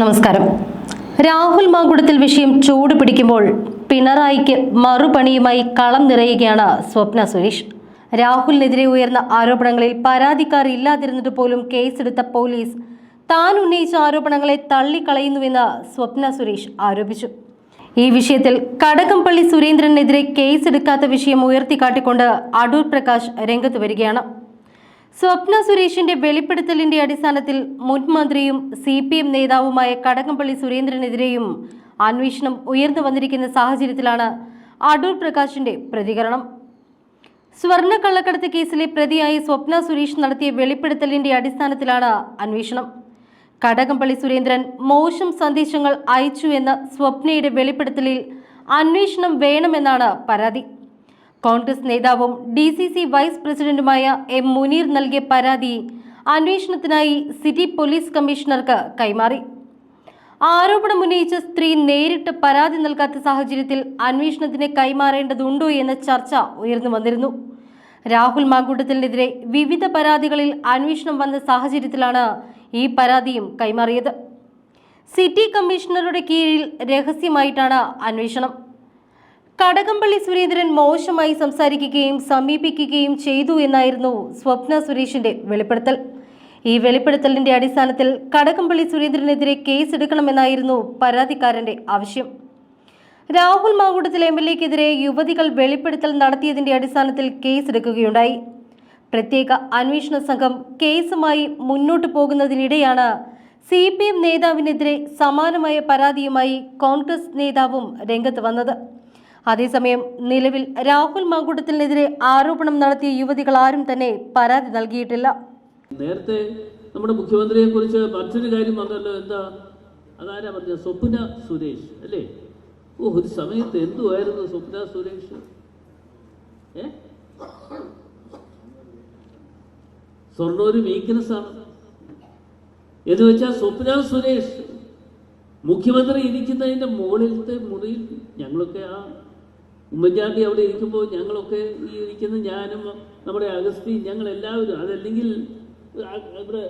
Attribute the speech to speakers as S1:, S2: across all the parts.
S1: നമസ്കാരം. രാഹുൽ മാങ്കുടത്തിൽ വിഷയം ചൂട് പിടിക്കുമ്പോൾ പിണറായിക്ക് മറുപണിയുമായി കളം നിറയുകയാണ് സ്വപ്ന സുരേഷ്. രാഹുലിനെതിരെ ഉയർന്ന ആരോപണങ്ങളിൽ പരാതിക്കാർ ഇല്ലാതിരുന്നിട്ട് പോലും കേസെടുത്ത പോലീസ് താൻ ഉന്നയിച്ച ആരോപണങ്ങളെ തള്ളിക്കളയുന്നുവെന്ന് സ്വപ്ന സുരേഷ് ആരോപിച്ചു. ഈ വിഷയത്തിൽ കടകംപള്ളി സുരേന്ദ്രനെതിരെ കേസെടുക്കാത്ത വിഷയം ഉയർത്തിക്കാട്ടിക്കൊണ്ട് അടൂർ പ്രകാശ് രംഗത്ത് വരികയാണ്. സ്വപ്ന സുരേഷിന്റെ വെളിപ്പെടുത്തലിന്റെ അടിസ്ഥാനത്തിൽ മുൻമന്ത്രിയും സി പി എം നേതാവുമായ കടകംപള്ളി സുരേന്ദ്രനെതിരെയും അന്വേഷണം ഉയർന്നു വന്നിരിക്കുന്ന സാഹചര്യത്തിലാണ് അടൂർ പ്രകാശിന്റെ പ്രതികരണം. സ്വർണ കള്ളക്കടത്ത് കേസിലെ പ്രതിയായി സ്വപ്ന സുരേഷ് നടത്തിയ വെളിപ്പെടുത്തലിന്റെ അടിസ്ഥാനത്തിലാണ് അന്വേഷണം. കടകംപള്ളി സുരേന്ദ്രൻ മോശം സന്ദേശങ്ങൾ അയച്ചു എന്ന സ്വപ്നയുടെ വെളിപ്പെടുത്തലിൽ അന്വേഷണം വേണമെന്നാണ് പരാതി. കോൺഗ്രസ് നേതാവും ഡി സി സി വൈസ് പ്രസിഡന്റുമായ എം മുനീർ നൽകിയ പരാതി അന്വേഷണത്തിനായി സിറ്റി പോലീസ് കമ്മീഷണർക്ക് കൈമാറി. ആരോപണം ഉന്നയിച്ച സ്ത്രീ നേരിട്ട് പരാതി നൽകാത്ത സാഹചര്യത്തിൽ അന്വേഷണത്തിന് കൈമാറേണ്ടതുണ്ടോ എന്ന ചർച്ച ഉയർന്നു വന്നിരുന്നു. രാഹുൽ മാങ്കൂട്ടത്തിനെതിരെ വിവിധ പരാതികളിൽ അന്വേഷണം വന്ന സാഹചര്യത്തിലാണ് ഈ പരാതിയും കൈമാറിയത്. സിറ്റി കമ്മീഷണറുടെ കീഴിൽ രഹസ്യമായിട്ടാണ് അന്വേഷണം. കടകംപള്ളി സുരേന്ദ്രൻ മോശമായി സംസാരിക്കുകയും സമീപിക്കുകയും ചെയ്തു എന്നായിരുന്നു സ്വപ്ന സുരേഷിന്റെ വെളിപ്പെടുത്തൽ. ഈ വെളിപ്പെടുത്തലിന്റെ അടിസ്ഥാനത്തിൽ കടകംപള്ളി സുരേന്ദ്രനെതിരെ കേസെടുക്കണമെന്നായിരുന്നു പരാതിക്കാരന്റെ ആവശ്യം. രാഹുൽ മാങ്കൂട്ടത്തിൽ എം എൽ എക്കെതിരെ യുവതികൾ വെളിപ്പെടുത്തൽ നടത്തിയതിന്റെ അടിസ്ഥാനത്തിൽ കേസെടുക്കുകയുണ്ടായി. പ്രത്യേക അന്വേഷണ സംഘം കേസുമായി മുന്നോട്ടു പോകുന്നതിനിടെയാണ് സി പി എം നേതാവിനെതിരെ സമാനമായ പരാതിയുമായി കോൺഗ്രസ് നേതാവും രംഗത്ത് വന്നത്. അതേസമയം നിലവിൽ രാഹുൽ മാങ്കൂട്ടത്തിനെതിരെ ആരോപണം നടത്തിയ യുവതികൾ ആരും തന്നെ പരാതി നൽകിയിട്ടില്ല.
S2: നേരത്തെ നമ്മുടെ മുഖ്യമന്ത്രിയെ കുറിച്ച് മറ്റൊരു കാര്യം വന്നല്ലോ എന്താ? അതാരാ പറഞ്ഞ? സ്വപ്ന സുരേഷ് അല്ലേ? ഓ ഒരു സമയത്ത് എന്തുമായിരുന്നു സ്വപ്ന സുരേഷ്? ഏ? സ്വർണ ഒരു വീക്ക്നെസ് ആണ്. എന്ന് വെച്ചാൽ സ്വപ്ന സുരേഷ് മുഖ്യമന്ത്രി ഇരിക്കുന്നതിന്റെ മുകളിലത്തെ മുറിയിൽ ഞങ്ങളൊക്കെ ആ ഉമ്മൻചാണ്ടി അവിടെ ഇരിക്കുമ്പോൾ ഞങ്ങളൊക്കെ ഈ ഇരിക്കുന്ന ഞാനും നമ്മുടെ അഗസ്തി ഞങ്ങൾ എല്ലാവരും അതല്ലെങ്കിൽ ഇവിടെ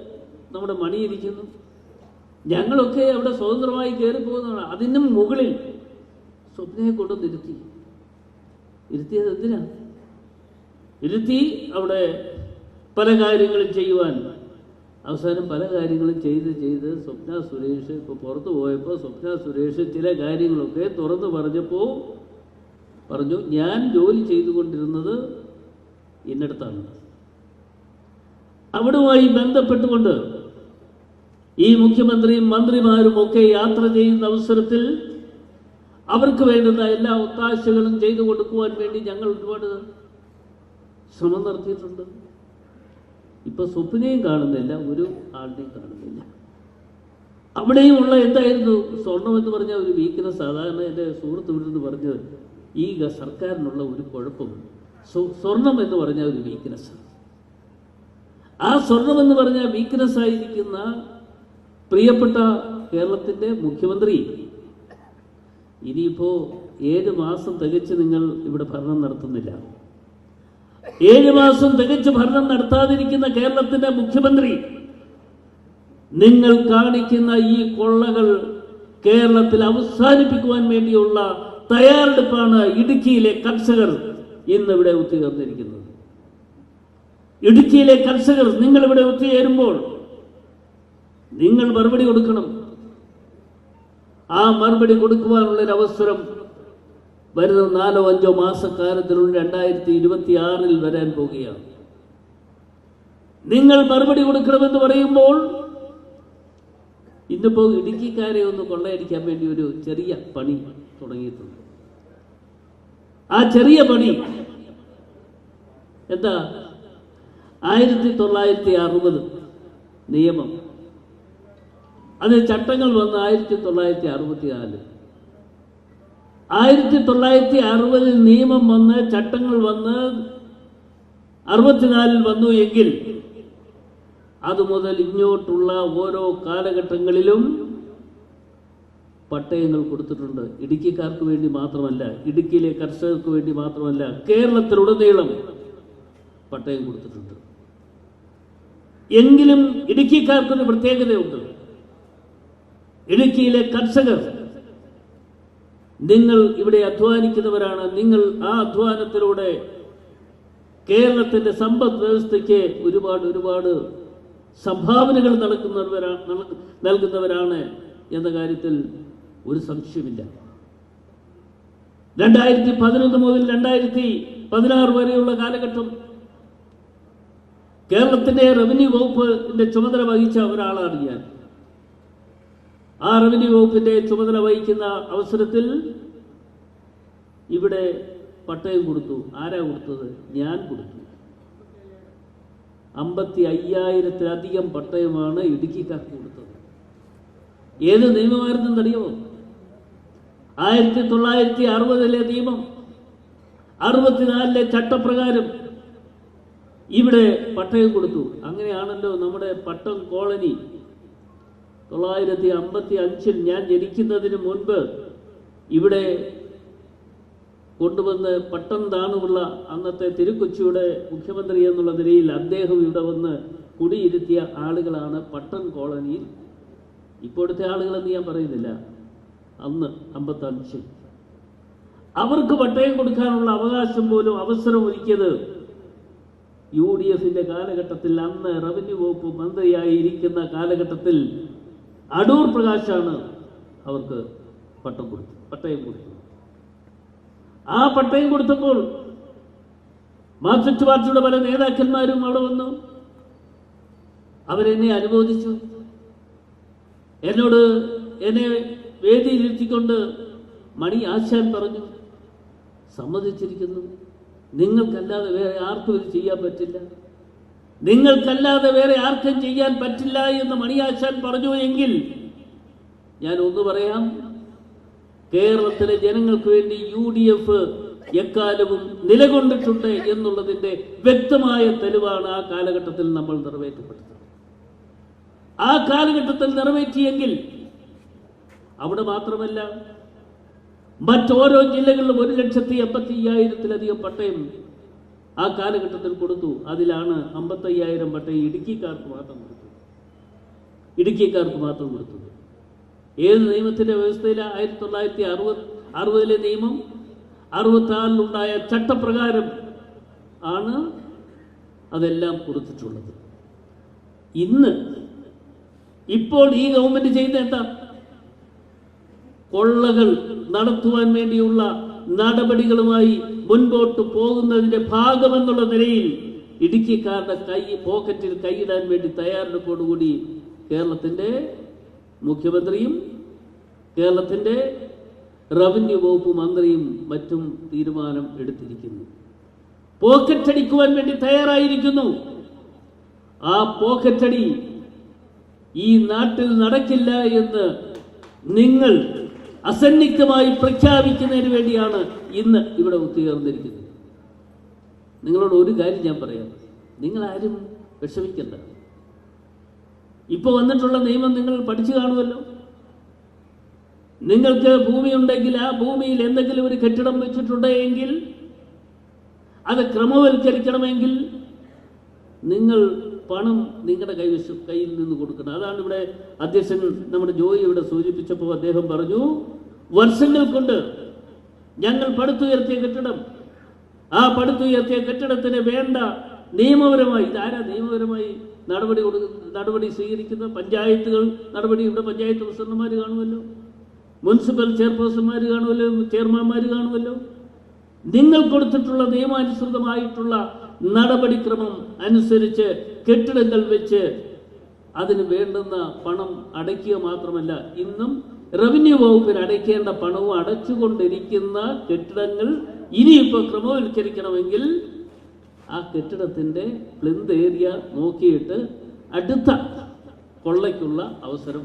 S2: നമ്മുടെ മണി ഇരിക്കുന്നു. ഞങ്ങളൊക്കെ അവിടെ സ്വതന്ത്രമായി കയറി പോകുന്നതാണ് അതിനും മുകളിൽ സ്വപ്നയെ കൊണ്ടുവന്ന് ഇരുത്തി. ഇരുത്തിയത് എന്തിനാ? ഇരുത്തി അവിടെ പല കാര്യങ്ങളും ചെയ്യുവാൻ. അവസാനം പല കാര്യങ്ങളും ചെയ്ത് ചെയ്ത് സ്വപ്ന സുരേഷ് ഇപ്പോൾ പുറത്തു പോയപ്പോൾ സ്വപ്ന സുരേഷ് ചില കാര്യങ്ങളൊക്കെ തുറന്നു പറഞ്ഞപ്പോൾ പറഞ്ഞു ഞാൻ ജോലി ചെയ്തുകൊണ്ടിരുന്നത് ഇന്നടത്താണ്. അവിടുമായി ബന്ധപ്പെട്ടുകൊണ്ട് ഈ മുഖ്യമന്ത്രിയും മന്ത്രിമാരും ഒക്കെ യാത്ര ചെയ്യുന്ന അവസരത്തിൽ അവർക്ക് വേണ്ടുന്ന എല്ലാ ഒത്താശകളും ചെയ്തു കൊടുക്കുവാൻ വേണ്ടി ഞങ്ങൾ ഒരുപാട് ശ്രമം നടത്തിയിട്ടുണ്ട്. ഇപ്പൊ സ്വപ്നയും കാണുന്നില്ല ഒരു ആളിനെയും കാണുന്നില്ല. അവിടെയും ഉള്ള എന്തായിരുന്നു സ്വർണം എന്ന് പറഞ്ഞ ഒരു വീക്ക്നെസ്. സാധാരണ എന്റെ സുഹൃത്ത് വിടുന്നു പറഞ്ഞത് ഈ സർക്കാരിനുള്ള ഒരു കുഴപ്പം സ്വ- സ്വർണം എന്ന് പറഞ്ഞ ഒരു വീക്ക്നെസ് ആ സ്വർണം എന്ന് പറഞ്ഞ വീക്ക്നെസ് ആയിരിക്കുന്ന പ്രിയപ്പെട്ട കേരളത്തിന്റെ മുഖ്യമന്ത്രി. ഇനിയിപ്പോ ഏഴ് മാസം തികച്ച് നിങ്ങൾ ഇവിടെ ഭരണം നടത്തുന്നില്ല. ഏഴ് മാസം തികച്ച് ഭരണം നടത്താതിരിക്കുന്ന കേരളത്തിന്റെ മുഖ്യമന്ത്രി. നിങ്ങൾ കാണിക്കുന്ന ഈ കൊള്ളകൾ കേരളത്തിൽ അവസാനിപ്പിക്കുവാൻ വേണ്ടിയുള്ള തയ്യാറെടുപ്പാണ് ഇടുക്കിയിലെ കർഷകർ ഇന്ന് ഇവിടെ ഒത്തുചേർന്നിരിക്കുന്നത് ഇടുക്കിയിലെ കർഷകർ നിങ്ങൾ ഇവിടെ ഒത്തുചേരുമ്പോൾ നിങ്ങൾ മറുപടി കൊടുക്കണം. ആ മറുപടി കൊടുക്കുവാനുള്ള ഒരു അവസരം വരുന്ന നാലോ അഞ്ചോ മാസക്കാലത്തിനുള്ളിൽ രണ്ടായിരത്തി ഇരുപത്തി ആറിൽ വരാൻ പോകുകയാണ്. നിങ്ങൾ മറുപടി കൊടുക്കണമെന്ന് പറയുമ്പോൾ ഇന്നിപ്പോ ഇടുക്കിക്കാരെ ഒന്ന് കൊള്ളയടിക്കാൻ വേണ്ടി ഒരു ചെറിയ പണി തുടങ്ങിയിട്ടുണ്ട്. ആ ചെറിയ പണി. എന്താ? ആയിരത്തി തൊള്ളായിരത്തി അറുപത് നിയമം. അത് ചട്ടങ്ങൾ വന്ന് ആയിരത്തി തൊള്ളായിരത്തി അറുപത്തി നാല് ആയിരത്തി തൊള്ളായിരത്തി അറുപതിൽ നിയമം വന്ന് ചട്ടങ്ങൾ വന്ന് അറുപത്തിനാലിൽ വന്നു എങ്കിൽ അതുമുതൽ ഇങ്ങോട്ടുള്ള ഓരോ കാലഘട്ടങ്ങളിലും പട്ടയങ്ങൾ കൊടുത്തിട്ടുണ്ട്. ഇടുക്കിക്കാർക്ക് വേണ്ടി മാത്രമല്ല ഇടുക്കിയിലെ കർഷകർക്ക് വേണ്ടി മാത്രമല്ല കേരളത്തിലുടനീളം പട്ടയം കൊടുത്തിട്ടുണ്ട്. എങ്കിലും ഇടുക്കിക്കാർക്കൊരു പ്രത്യേകതയുണ്ട്. ഇടുക്കിയിലെ കർഷകർ നിങ്ങൾ ഇവിടെ അധ്വാനിക്കുന്നവരാണ്. നിങ്ങൾ ആ അധ്വാനത്തിലൂടെ കേരളത്തിന്റെ സമ്പദ് വ്യവസ്ഥയ്ക്ക് ഒരുപാട് ഒരുപാട് സംഭാവനകൾ നടക്കുന്നവരാ നൽകുന്നവരാണ് എന്ന കാര്യത്തിൽ ഒരു സംശയമില്ല രണ്ടായിരത്തി പതിനൊന്ന് മുതൽ രണ്ടായിരത്തി പതിനാറ് വരെയുള്ള കാലഘട്ടം കേരളത്തിന്റെ റവന്യൂ വകുപ്പിന്റെ ചുമതല വഹിച്ച ഒരാളാണ് ഞാൻ. ആ റവന്യൂ വകുപ്പിന്റെ ചുമതല വഹിക്കുന്ന അവസരത്തിൽ ഇവിടെ പട്ടയം കൊടുത്തു. ആരാ കൊടുത്തത്? ഞാൻ കൊടുത്തു. അമ്പത്തി അയ്യായിരത്തിലധികം പട്ടയമാണ് ഇടുക്കിക്കാർക്ക് കൊടുത്തത്. ഏത് നിയമമായിരുന്നെന്നറിയോ ആയിരത്തി തൊള്ളായിരത്തി അറുപതിലെ നിയമം അറുപത്തിനാലിലെ ചട്ടപ്രകാരം ഇവിടെ പട്ടയം കൊടുത്തു. അങ്ങനെയാണല്ലോ നമ്മുടെ പട്ടം കോളനി. തൊള്ളായിരത്തി അമ്പത്തി അഞ്ചിൽ ഞാൻ ജനിക്കുന്നതിന് മുൻപ് ഇവിടെ കൊണ്ടുവന്ന് പട്ടം താണുള്ള അന്നത്തെ തിരുക്കൊച്ചിയുടെ മുഖ്യമന്ത്രി എന്നുള്ള നിലയിൽ അദ്ദേഹം ഇവിടെ വന്ന് കുടിയിരുത്തിയ ആളുകളാണ് പട്ടം കോളനിയിൽ. ഇപ്പോഴത്തെ ആളുകളെന്ന് ഞാൻ പറയുന്നില്ല. അന്ന് അമ്പത്തഞ്ചിൽ അവർക്ക് പട്ടയം കൊടുക്കാനുള്ള അവകാശം പോലും അവസരം ഒരുക്കിയത് യു ഡി എഫിന്റെ കാലഘട്ടത്തിൽ അന്ന് റവന്യൂ വകുപ്പ് മന്ത്രിയായി ഇരിക്കുന്ന കാലഘട്ടത്തിൽ അടൂർ പ്രകാശാണ് അവർക്ക് പട്ടം കൊടുത്തു പട്ടയം കൊടുത്തു ആ പട്ടയം കൊടുത്തപ്പോൾ മാർക്സിസ്റ്റ് പാർട്ടിയുടെ പല നേതാക്കന്മാരും അവിടെ വന്നു. അവരെന്നെ അനുമോദിച്ചു. എന്നോട് എന്നെ വേദിയിലിരുത്തിക്കൊണ്ട് മണി ആശാൻ പറഞ്ഞു സമ്മതിച്ചിരിക്കുന്നു നിങ്ങൾക്കല്ലാതെ വേറെ ആർക്കും ഇത് ചെയ്യാൻ പറ്റില്ല. നിങ്ങൾക്കല്ലാതെ വേറെ ആർക്കും ചെയ്യാൻ പറ്റില്ല എന്ന് മണിയാശാൻ പറഞ്ഞു എങ്കിൽ ഞാൻ ഒന്ന് പറയാം കേരളത്തിലെ ജനങ്ങൾക്ക് വേണ്ടി യു ഡി എഫ് എക്കാലവും നിലകൊണ്ടിട്ടുണ്ട് എന്നുള്ളതിന്റെ വ്യക്തമായ തെളിവാണ് ആ കാലഘട്ടത്തിൽ നമ്മൾ നിറവേറ്റപ്പെട്ടത്. ആ കാലഘട്ടത്തിൽ നിറവേറ്റിയെങ്കിൽ അവിടെ മാത്രമല്ല മറ്റോരോ ജില്ലകളിലും ഒരു ലക്ഷത്തി എൺപത്തി അയ്യായിരത്തിലധികം പട്ടയം ആ കാലഘട്ടത്തിൽ കൊടുത്തു. അതിലാണ് അമ്പത്തയ്യായിരം പട്ടയം ഇടുക്കിക്കാർക്ക് മാത്രം കൊടുത്തത്. ഇടുക്കിക്കാർക്ക് മാത്രം കൊടുത്തത്. ഏത് നിയമത്തിന്റെ വ്യവസ്ഥയിലാണ് ആയിരത്തി തൊള്ളായിരത്തി അറുപത് അറുപതിലെ നിയമം അറുപത്തിനാലിലുണ്ടായ ചട്ടപ്രകാരം ആണ് അതെല്ലാം കൊടുത്തിട്ടുള്ളത്. ഇന്ന് ഇപ്പോൾ ഈ ഗവൺമെന്റ് ചെയ്യുന്ന എന്താ? കൊള്ളകൾ നടത്തുവാൻ വേണ്ടിയുള്ള നടപടികളുമായി മുൻപോട്ട് പോകുന്നതിന്റെ ഭാഗമെന്നുള്ള നിലയിൽ ഇടുക്കിക്കാരുടെ കൈ പോക്കറ്റിൽ കൈയിടാൻ വേണ്ടി തയ്യാറെടുപ്പോടുകൂടി കേരളത്തിന്റെ മുഖ്യമന്ത്രിയും കേരളത്തിന്റെ റവന്യൂ വകുപ്പ് മന്ത്രിയും മറ്റും തീരുമാനം എടുത്തിരിക്കുന്നു. പോക്കറ്റടിക്കുവാൻ വേണ്ടി തയ്യാറായിരിക്കുന്നു. ആ പോക്കറ്റടി ഈ നാട്ടിൽ നടക്കില്ല എന്ന് നിങ്ങൾ അസന്നിഗ്ധമായി പ്രഖ്യാപിക്കുന്നതിന് വേണ്ടിയാണ് ഇന്ന് ഇവിടെ ഒത്തുചേർന്നിരിക്കുന്നത് നിങ്ങളോട് ഒരു കാര്യം ഞാൻ പറയാം. നിങ്ങൾ ആരും വിഷമിക്കണ്ട. ഇപ്പോൾ വന്നിട്ടുള്ള നിയമം നിങ്ങൾ പഠിച്ചു കാണുമല്ലോ. നിങ്ങൾക്ക് ഭൂമി ഉണ്ടെങ്കിൽ ആ ഭൂമിയിൽ എന്തെങ്കിലും ഒരു കെട്ടിടം വെച്ചിട്ടുണ്ടെങ്കിൽ അത് ക്രമവൽക്കരിക്കണമെങ്കിൽ നിങ്ങൾ പണം നിങ്ങളുടെ കൈവശം കയ്യിൽ നിന്ന് കൊടുക്കണം. അതാണ് ഇവിടെ അധ്യക്ഷൻ നമ്മുടെ ജോയി ഇവിടെ സൂചിപ്പിച്ചപ്പോൾ അദ്ദേഹം പറഞ്ഞു വർഷങ്ങൾ കൊണ്ട് ഞങ്ങൾ പടുത്തുയർത്തിയ കെട്ടിടം. ആ പടുത്തുയർത്തിയ കെട്ടിടത്തിന് വേണ്ട നിയമപരമായി ഇതാരാ നിയമപരമായി നടപടി കൊടുക്ക നടപടി സ്വീകരിക്കുന്ന പഞ്ചായത്തുകൾ നടപടി ഇവിടെ പഞ്ചായത്ത് പ്രസിഡന്റുമാർ കാണുമല്ലോ. മുനിസിപ്പൽ ചെയർപേഴ്സൺമാർ കാണുമല്ലോ ചെയർമാൻമാർ കാണുമല്ലോ. നിങ്ങൾ കൊടുത്തിട്ടുള്ള നിയമാനുസൃതമായിട്ടുള്ള നടപടിക്രമം അനുസരിച്ച് കെട്ടിടങ്ങൾ വെച്ച് അതിന് വേണ്ടുന്ന പണം അടയ്ക്കുക മാത്രമല്ല ഇന്നും റവന്യൂ വകുപ്പിന് അടയ്ക്കേണ്ട പണവും അടച്ചുകൊണ്ടിരിക്കുന്ന കെട്ടിടങ്ങൾ ഇനിയിപ്പോൾ ക്രമവൽക്കരിക്കണമെങ്കിൽ ആ കെട്ടിടത്തിന്റെ പ്ലിന്ത് ഏരിയ നോക്കിയിട്ട് അടുത്ത കൊള്ളയ്ക്കുള്ള അവസരം